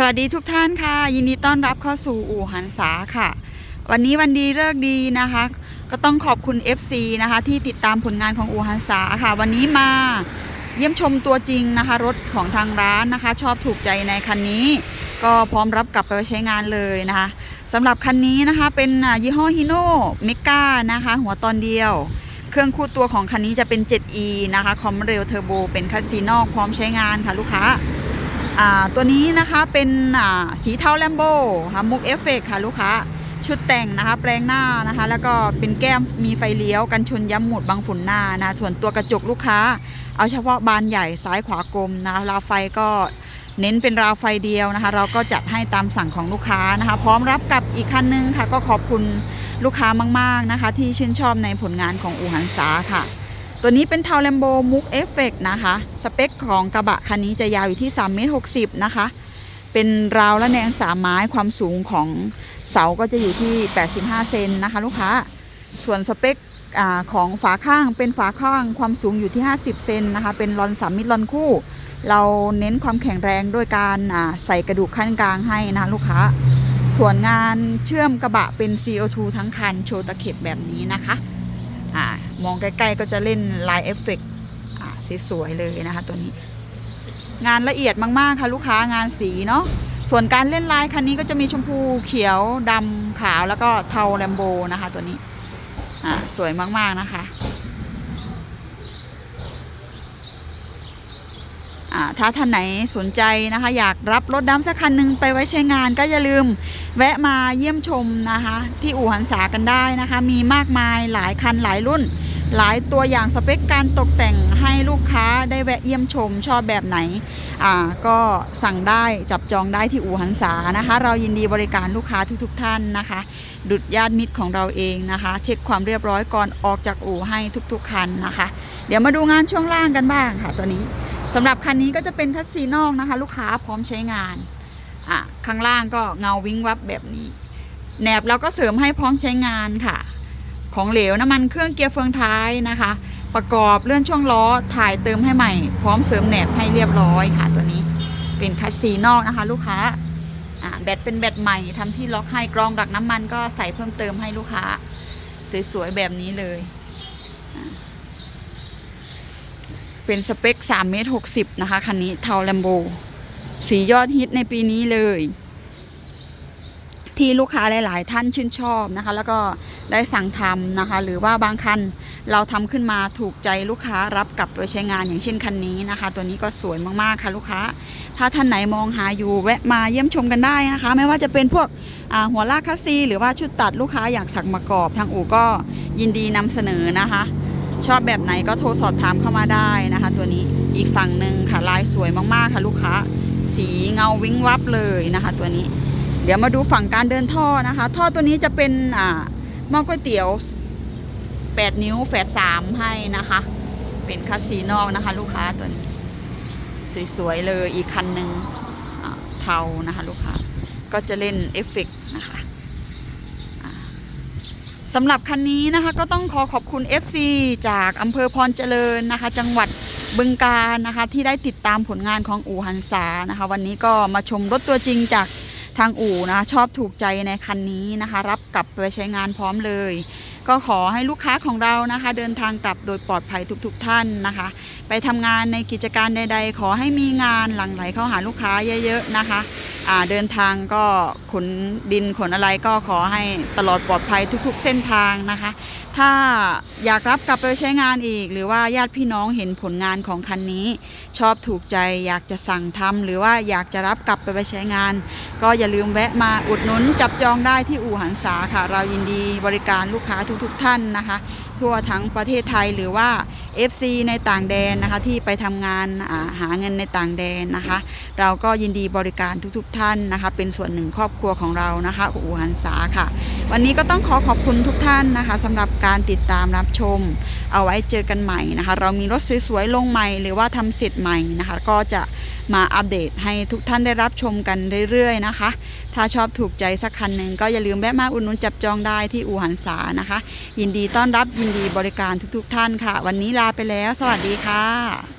สวัสดีทุกท่านค่ะ ยินดีต้อนรับเข้าสู่อู่หันษาค่ะ วันนี้วันดีเลิกดีนะคะ ก็ต้องขอบคุณ FC นะคะ ที่ติดตามผลงานของอู่หันษาค่ะ วันนี้มาเยี่ยมชมตัวจริงนะคะ รถของทางร้านนะคะ ชอบถูกใจในคันนี้ ก็พร้อมรับกลับไปใช้งานเลยนะคะสำหรับคันนี้นะคะ เป็นยี่ห้อฮิโน่เมกานะคะ หัวตอนเดียว เครื่องคู่ตัวของคันนี้จะเป็น 7e นะคะคอมเรลเทอร์โบเป็นคัสซีนพร้อมใช้งานค่ะลูกค้า ตัวนี้นะคะเป็นอ่าสีเทาแลมโบค่ะมุกเอฟเฟกค่ะลูกค้าชุดแต่งนะคะ แปลงหน้านะคะ แล้วก็เป็นแก้มมีไฟเลี้ยวกันชนย้ำหมุดบังฝุ่นหน้านะส่วนตัวกระจกลูกค้า เอาเฉพาะบานใหญ่ซ้ายขวากลมนะคะราวไฟก็เน้นเป็นราวไฟเดียวนะคะ เราก็จัดให้ตามสั่งของลูกค้านะคะ พร้อมรับกับอีกคันนึงค่ะ ก็ขอบคุณลูกค้ามาก ๆนะคะ ที่ชื่นชอบในผลงานของอูหันษาค่ะ ตัวนี้เป็นเทาแลมโบมุกเอฟเฟกนะคะ สเปคของกระบะคันนี้จะยาวอยู่ที่3เมตร60นะคะ เป็นราวและแนงสามไม้ความสูงของเสาก็จะอยู่ที่ 85 เซนนะคะ ลูกค้า ส่วนสเปคอของฝาข้างเป็นฝาข้างความสูงอยู่ที่ 50 เซนนะคะ เป็นรอนสามมิตรรอนคู่ เราเน้นความแข็งแรงด้วยการใส่กระดูกขั้นกลางให้นะคะลูกค้า ส่วนงานเชื่อมกระบะเป็น CO2 ทั้งคันโชว์ตะเข็บแบบนี้นะคะอ่า มองใกล้ๆก็จะเล่นลายเอฟเฟกต์สวยๆเลยนะคะตัวนี้ งานละเอียดมากๆค่ะลูกค้างานสีเนาะส่วนการเล่นลายคันนี้ก็จะมีชมพูเขียวดำขาวแล้วก็เทาแลมโบนะคะตัวนี้อ่าสวยมากๆนะคะถ้าท่านไหนสนใจนะคะ อยากรับรถดำสักคันหนึ่งไปไว้ใช้งานก็อย่าลืมแวะมาเยี่ยมชมนะคะ ที่อู่หันษากันได้นะคะ มีมากมายหลายคันหลายรุ่น หลายตัวอย่างสเปคการตกแต่งให้ลูกค้าได้แวะเยี่ยมชมชอบแบบไหนอ่าก็สั่งได้จับจองได้ที่อู่หันษานะคะ เรายินดีบริการลูกค้าทุกๆท่านนะคะ ดุดญาติมิตรของเราเองนะคะ เช็คความเรียบร้อยก่อนออกจากอู่ให้ทุกๆคันนะคะ เดี๋ยวมาดูงานช่วงล่างกันบ้างค่ะตัวนี้สำหรับคันนี้ก็จะเป็นคัสซีนอกนะคะ ลูกค้าพร้อมใช้งานอะข้างล่างก็เงาวิงวับแบบนี้แหนบเราก็เสริมให้พร้อมใช้งานค่ะ ของเหลวน้ำมันเครื่องเกียร์เฟืองท้ายนะคะ ประกอบเลื่อนช่วงล้อถ่ายเติมให้ใหม่ พร้อมเสริมแหนบให้เรียบร้อยค่ะตัวนี้เป็นคัสซีนอกนะคะ ลูกค้าแบตเป็นแบตใหม่ทำที่ล็อกให้กรองดักน้ำมันก็ใส่เพิ่มเติมให้ลูกค้า สวยๆ แบบนี้เลย เป็นสเปค3เมตร60นะคะ คันนี้เทาแลมโบ สียอดฮิตในปีนี้เลย ที่ลูกค้าหลาย ๆ ท่านชื่นชอบนะคะ แล้วก็ได้สั่งทำนะคะ หรือว่าบางคันเราทำขึ้นมาถูกใจลูกค้ารับกลับไปใช้งานอย่างเช่นคันนี้นะคะ ตัวนี้ก็สวยมาก ๆ ค่ะลูกค้า ถ้าท่านไหนมองหาอยู่แวะมาเยี่ยมชมกันได้นะคะ ไม่ว่าจะเป็นพวกหัวลากคัสซี หรือว่าชุดตัดลูกค้าอยากสั่งมากรอบทางอู่ก็ยินดีนำเสนอนะคะ ชอบแบบไหนก็โทรสอบถามเข้ามาได้นะคะ ตัวนี้อีกฝั่งหนึ่งค่ะลายสวยมาก ๆ ค่ะลูกค้า สีเงาวิ้งวับเลยนะคะ ตัวนี้ ดี๋ยวมาดูฝั่งการเดินท่อนะคะ ท่อตัวนี้จะเป็นอ่าหม้อก๋วยเตี๋ยว8นิ้วแฝดสามให้นะคะ เป็นคัสซีนอกนะคะ ลูกค้าตัวนี้สวยๆเลยอีกคันหนึ่งเทานะคะ ลูกค้าก็จะเล่นเอฟเฟกต์นะคะสำหรับคันนี้นะคะก็ต้องขอขอบคุณ FC จากอำเภอพรเจริญนะคะ จังหวัดบึงการนะคะ ที่ได้ติดตามผลงานของอู่หันษานะคะ วันนี้ก็มาชมรถตัวจริงจาก ทางอู่นะชอบถูกใจในคันนี้นะคะ รับกลับไปใช้งานพร้อมเลย ก็ขอให้ลูกค้าของเรานะคะ เดินทางกลับโดยปลอดภัยทุกๆทท่านนะคะ ไปทำงานในกิจการใด ๆ ขอให้มีงานหลั่งไหลเข้าหาลูกค้าเยอะ ๆ นะคะ เดินทางก็ขนดินขนอะไรก็ขอให้ตลอดปลอดภัยทุกๆ เส้นทางนะคะ ถ้าอยากรับกลับไปใช้งานอีก หรือว่าญาติพี่น้องเห็นผลงานของคันนี้ ชอบถูกใจอยากจะสั่งทำหรือว่าอยากจะรับกลับไปไปใช้งาน ก็อย่าลืมแวะมาอุดหนุนจับจองได้ที่อู่หันษาค่ะ เรายินดีบริการลูกค้าทุกๆทท่านนะคะ ทั่วทั้งประเทศไทยหรือว่า FC ในต่างแดนนะคะที่ไปทำงานาหาเงินในต่างแดนนะคะ เราก็ยินดีบริการทุกๆทท่านนะคะ เป็นส่วนหนึ่งครอบครัวของเรานะคะอู่หันสาค่ะ วันนี้ก็ต้องขอขอบคุณทุกท่านนะคะสำหรับการติดตามรับชม เอาไว้เจอกันใหม่นะคะ เรามีรถสวยๆลงใหม่ หรือว่าทำเสร็จใหม่นะคะ ก็จะ มาอัปเดตให้ทุกท่านได้รับชมกันเรื่อยๆนะคะ ถ้าชอบถูกใจสักคันหนึ่งก็อย่าลืมแวะมาอุดหนุนจับจองได้ที่อู่หันษานะคะ ยินดีต้อนรับยินดีบริการทุกๆ ท่านค่ะ วันนี้ลาไปแล้ว สวัสดีค่ะ